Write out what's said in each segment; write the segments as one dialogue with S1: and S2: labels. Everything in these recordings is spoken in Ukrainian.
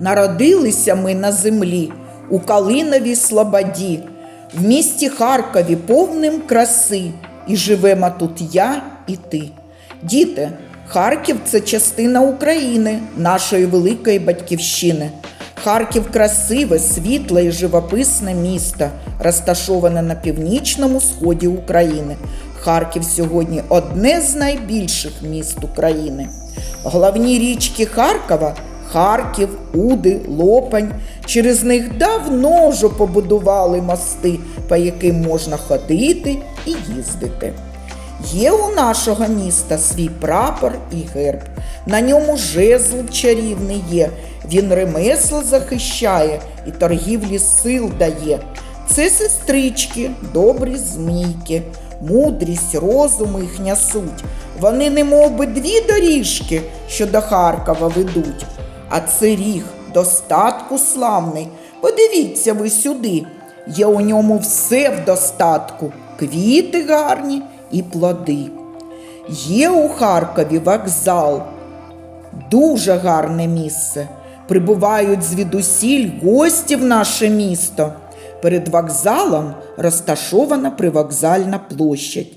S1: Народилися ми на землі у Калиновій Слободі, в місті Харкові повним краси, і живемо тут я і ти. Діти, Харків це частина України, нашої великої батьківщини. Харків красиве, світле і живописне місто, розташоване на північному сході України. Харків сьогодні одне з найбільших міст України. Головні річки Харкова Харків, Уди, Лопань. Через них давно вже побудували мости, по яким можна ходити і їздити. Є у нашого міста свій прапор і герб. На ньому жезл чарівний є. Він ремесло захищає і торгівлі сил дає. Це сестрички, добрі змійки, мудрість, розум їхня суть. Вони не би дві доріжки, що до Харкова ведуть. А це ріг достатку славний. Подивіться ви сюди. Є у ньому все в достатку, квіти гарні і плоди. Є у Харкові вокзал, дуже гарне місце. Прибувають звідусіль гості в наше місто. Перед вокзалом розташована привокзальна площадь,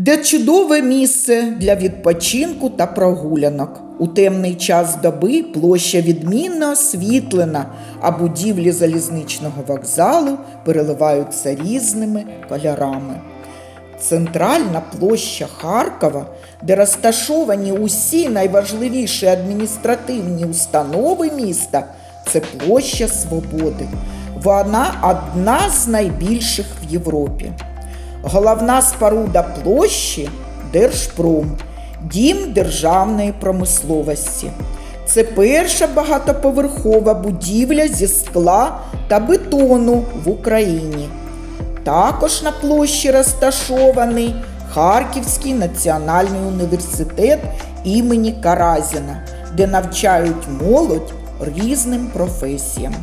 S1: де чудове місце для відпочинку та прогулянок. У темний час доби площа відмінно освітлена, а будівлі залізничного вокзалу переливаються різними кольорами. Центральна площа Харкова, де розташовані усі найважливіші адміністративні установи міста, це площа Свободи. Вона одна з найбільших в Європі. Головна споруда площі Держпром, дім державної промисловості. Це перша багатоповерхова будівля зі скла та бетону в Україні. Також на площі розташований Харківський національний університет імені Каразіна, де навчають молодь різним професіям.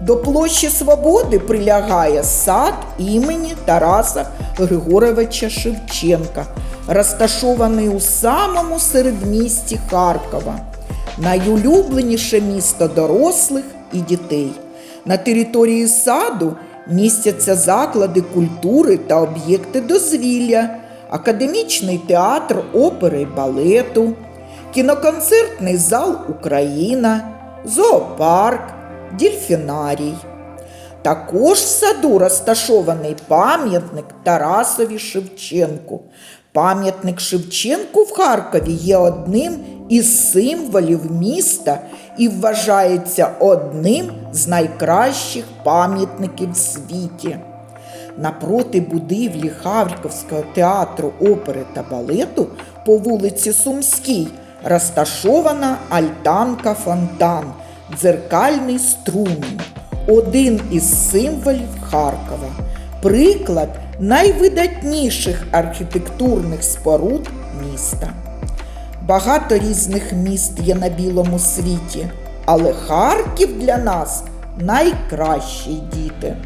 S1: До площі Свободи прилягає сад імені Тараса Григоровича Шевченка, розташований у самому середмісті Харкова, найулюбленіше місто дорослих і дітей. На території саду містяться заклади культури та об'єкти дозвілля, академічний театр опери й балету, кіноконцертний зал Україна, зоопарк, дільфінарій. Також в саду розташований пам'ятник Тарасові Шевченку. Пам'ятник Шевченку в Харкові є одним із символів міста і вважається одним з найкращих пам'ятників в світі. Напроти будівлі Харківського театру опери та балету по вулиці Сумській розташована альтанка Фонтан, дзеркальний струмінь, один із символів Харкова, приклад найвидатніших архітектурних споруд міста. Багато різних міст є на білому світі, але Харків для нас найкращий діти.